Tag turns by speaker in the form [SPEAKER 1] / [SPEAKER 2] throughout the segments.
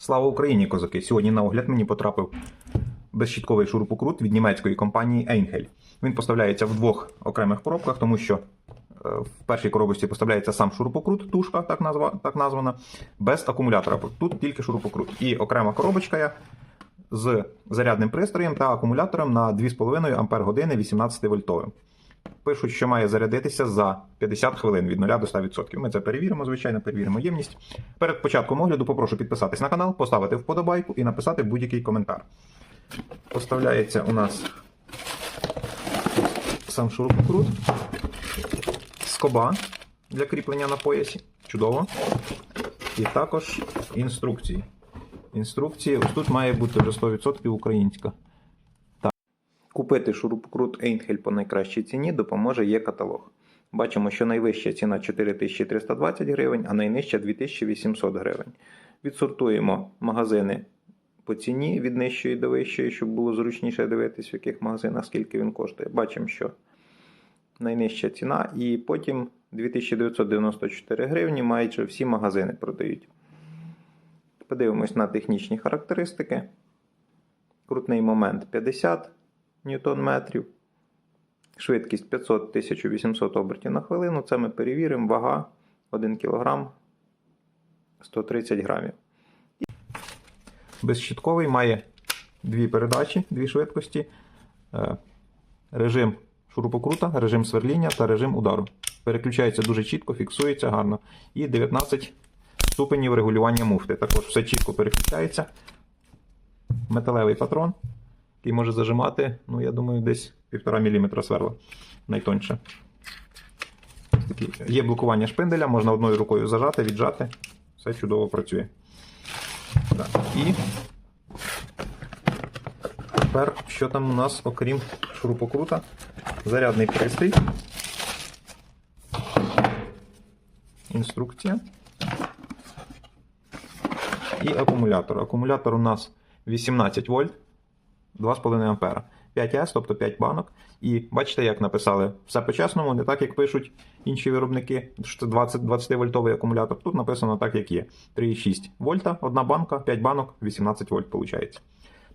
[SPEAKER 1] Слава Україні, козаки! Сьогодні на огляд мені потрапив безщітковий шурупокрут від німецької компанії Einhell. Він поставляється в двох окремих коробках, тому що е, в першій коробочці поставляється сам шурупокрут, тушка, так, назва, так названа, без акумулятора. Тут тільки шурупокрут. І окрема коробочка з зарядним пристроєм та акумулятором на 2,5 Ампер години 18 вольтовим. Пишуть, що має зарядитися за 50 хвилин від 0 до 100%. Ми це перевіримо, звичайно, перевіримо ємність. Перед початком огляду попрошу підписатись на канал, поставити вподобайку і написати будь-який коментар. Поставляється у нас сам шурупокрут, скоба для кріплення на поясі. Чудово. І також інструкції. Інструкції, ось тут має бути вже 100% українська. Купити шурупокрут Einhell по найкращій ціні допоможе є каталог. Бачимо, що найвища ціна 4320 гривень, а найнижча 2800 гривень. Відсортуємо магазини по ціні від нижчої до вищої, щоб було зручніше дивитись, в яких магазинах скільки він коштує. Бачимо, що найнижча ціна, і потім 2994 гривні майже всі магазини продають. Подивимось на технічні характеристики. Крутний момент 50 ньютон метрів. Швидкість 500-1800 обертів на хвилину. Це ми перевіримо. Вага 1 кг 130 грамів. Безщітковий має дві передачі, дві швидкості. Е, Режим шурупокрута, режим сверління та режим удару. Переключається дуже чітко, фіксується гарно. І 19 ступенів регулювання муфти. Також все чітко переключається. Металевий патрон який може зажимати, ну, я думаю, десь 1,5 мм сверла найтоньше. Такі. Є блокування шпинделя, можна одною рукою зажати, віджати. Все чудово працює. Так. І тепер, що там у нас, окрім шурупокрута, зарядний пристрій. Інструкція. І акумулятор. Акумулятор у нас 18 вольт. 2,5 ампера. 5С, тобто 5 банок. І бачите, як написали, все по-чесному, не так, як пишуть інші виробники, що це 20 20 вольтовий акумулятор. Тут написано так, як є. 3,6 вольта, одна банка, 5 банок, 18 вольт, виходить.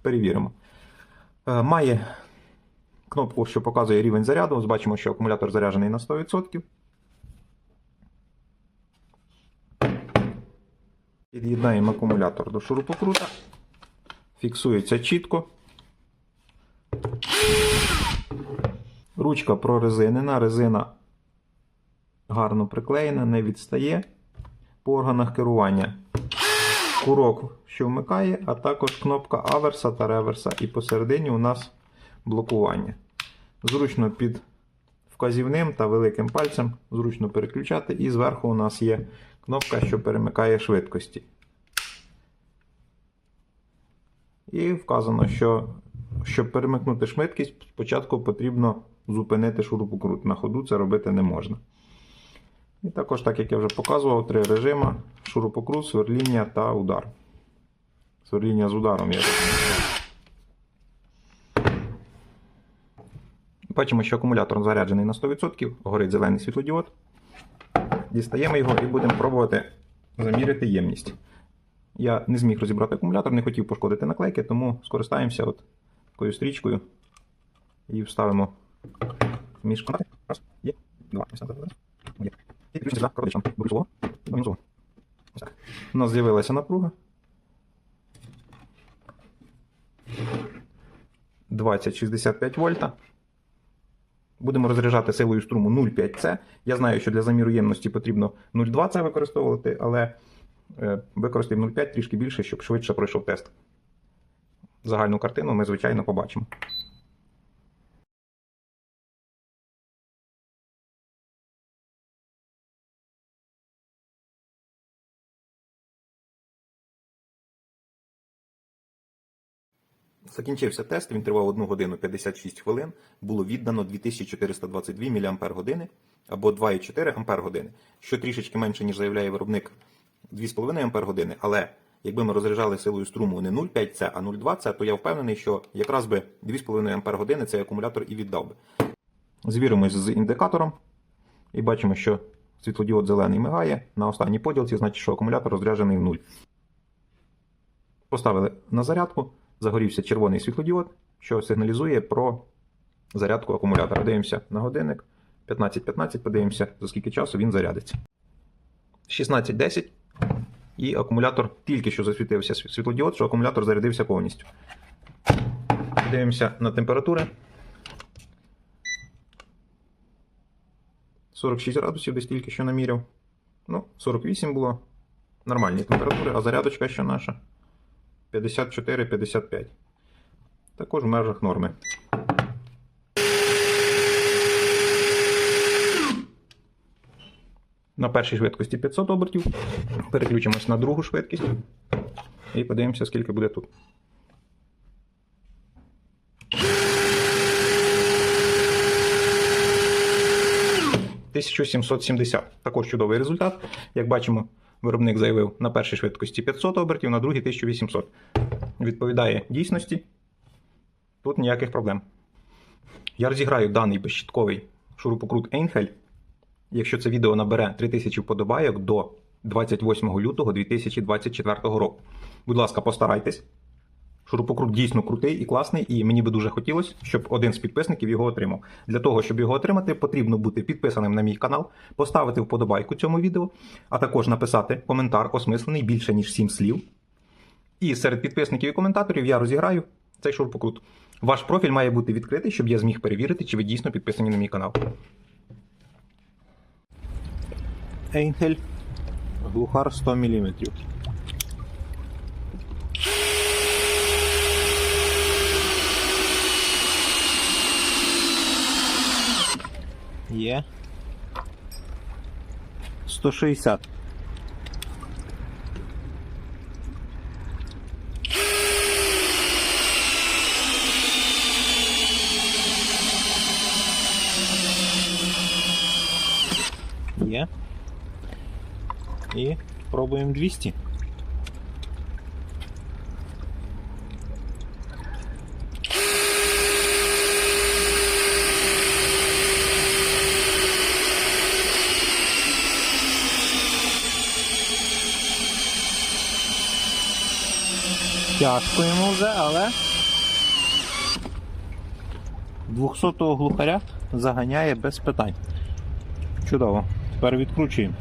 [SPEAKER 1] Перевіримо. Е, Має кнопку, що показує рівень заряду. Ось Бачимо, що акумулятор заряджений на 100%. Під'єднаємо акумулятор до шурупокрута. Фіксується чітко. Ручка прорезинена, резина гарно приклеєна, не відстає по органах керування. Курок, що вмикає, а також кнопка аверса та реверса. І посередині у нас блокування. Зручно під вказівним та великим пальцем зручно переключати. І зверху у нас є кнопка, що перемикає швидкості. І вказано, що щоб перемикнути швидкість, спочатку потрібно зупинити шурупокрут. На ходу це робити не можна. І також, так як я вже показував, три режими: шурупокрут, сверління та удар. Сверління з ударом я Бачимо, що акумулятор заряджений на 100%, горить зелений світлодіод. Дістаємо його і будемо пробувати заміряти ємність. Я не зміг розібрати акумулятор, не хотів пошкодити наклейки, тому скористаємося от такою стрічкою і вставимо між контакти. Раз, є, два, ось так, раз, є. І підключимо за коротичем брусового і до мінусового. Ось так. У нас з'явилася напруга. 20-65 вольта. Будемо розряджати силою струму 0,5 С. Я знаю, що для заміру ємності потрібно 0,2 С використовувати, але е, використаємо 0,5 трішки більше, щоб швидше пройшов тест. Загальну картину ми, звичайно, побачимо. Закінчився тест, він тривав 1 годину 56 хвилин. Було віддано 2422 мАч або 2,4 Ампер-години, що трішечки менше, ніж заявляє виробник 2,5 Ампер-години. Але якби ми розряджали силою струму не 0,5 С, а 0,2 С, то я впевнений, що якраз би 2,5 Ампер-години цей акумулятор і віддав би. Звіримось з індикатором і бачимо, що світлодіод зелений мигає. На останній поділці, значить, що акумулятор розряджений в нуль. Поставили на зарядку, загорівся червоний світлодіод, що сигналізує про зарядку акумулятора. Дивимося на годинник. 15.15, подивимося, за скільки часу він зарядиться. 16.10 і акумулятор тільки що засвітився світлодіод, що акумулятор зарядився повністю. Дивимося на температури. 46 градусів десь тільки що наміряв. Ну, 48 було. Нормальні температури, а зарядочка що наша 54-55. Також в межах норми. На першій швидкості 500 обертів. Переключимось на другу швидкість. І подивимося, скільки буде тут. – 1770. Також чудовий результат. Як бачимо, виробник заявив на першій швидкості 500 обертів, на другій 1800. Відповідає дійсності. Тут ніяких проблем. Я розіграю даний безщітковий шурупокрут Einhell якщо це відео набере 3000 вподобайок до 28 лютого 2024 року. Будь ласка, постарайтесь. Шурупокрут дійсно крутий і класний, і мені би дуже хотілося, щоб один з підписників його отримав. Для того, щоб його отримати, потрібно бути підписаним на мій канал, поставити вподобайку цьому відео, а також написати коментар осмислений більше ніж 7 слів. І серед підписників і коментаторів я розіграю цей шурупокрут. Ваш профіль має бути відкритий, щоб я зміг перевірити, чи ви дійсно підписані на мій канал. Ейнхель глухар 100 мм. Є. 160. Є. І пробуємо 200. Тяжко йому вже, але 200-го глухаря заганяє без питань. Чудово. Тепер відкручуємо.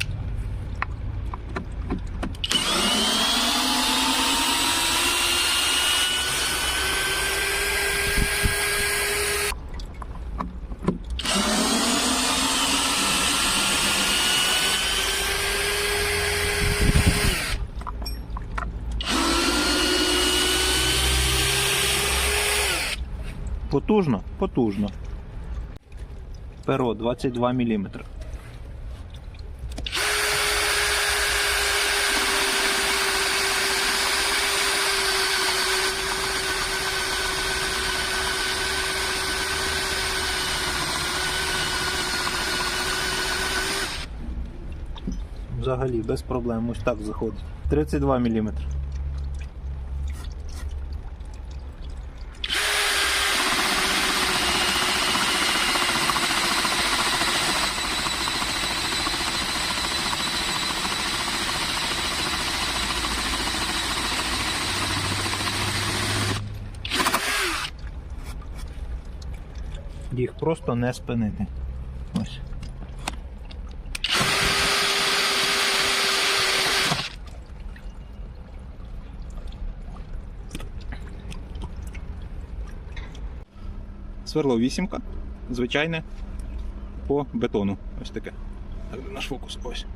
[SPEAKER 1] Потужно, потужно. Перо 22 мм. Взагалі без проблем ось так заходить. 32 мм. Просто не спинити. Ось. Сверло вісімка, звичайне по бетону. Ось таке. Так, наш фокус ось.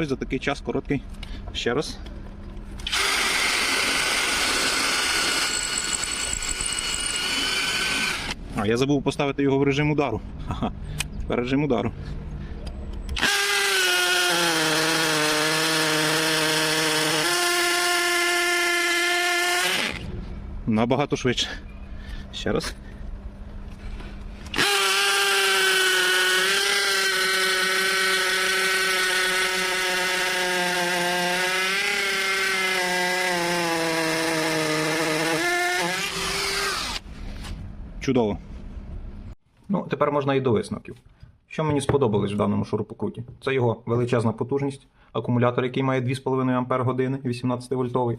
[SPEAKER 1] Ось за такий час короткий. Ще раз. А, я забув поставити його в режим удару. Ага, тепер режим удару. Набагато швидше. Ще раз.
[SPEAKER 2] Чудово.
[SPEAKER 1] Ну, тепер можна і до висновків. Що мені сподобалось в даному шурупокруті? Це його величезна потужність, акумулятор, який має 2,5 Ампер години, 18 вольтовий,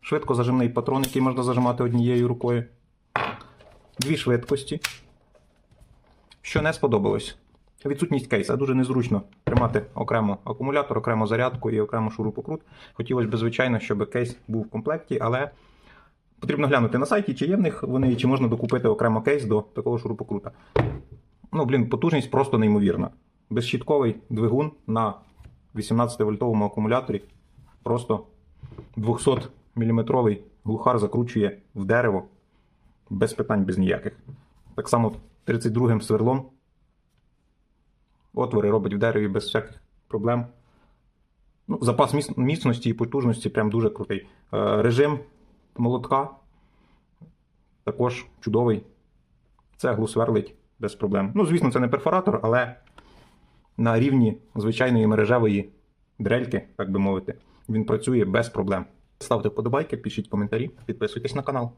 [SPEAKER 1] швидкозажимний патрон, який можна зажимати однією рукою, дві швидкості. Що не сподобалось? Відсутність кейса. Дуже незручно тримати окремо акумулятор, окремо зарядку і окремо шурупокрут. Хотілося б, звичайно, щоб кейс був в комплекті, але потрібно глянути на сайті, чи є в них вони, чи можна докупити окремо кейс до такого шурупокрута. Ну, блін, потужність просто неймовірна. Безщітковий двигун на 18-вольтовому акумуляторі. Просто 200-мм глухар закручує в дерево без питань, без ніяких. Так само 32-м сверлом. Отвори робить в дереві без всяких проблем. Ну, запас міцності і потужності прям дуже крутий. Е, режим молотка також чудовий. Цеглу сверлить без проблем. Ну, звісно, це не перфоратор, але на рівні звичайної мережевої дрельки, так би мовити, він працює без проблем. Ставте вподобайки, пишіть коментарі, підписуйтесь на канал.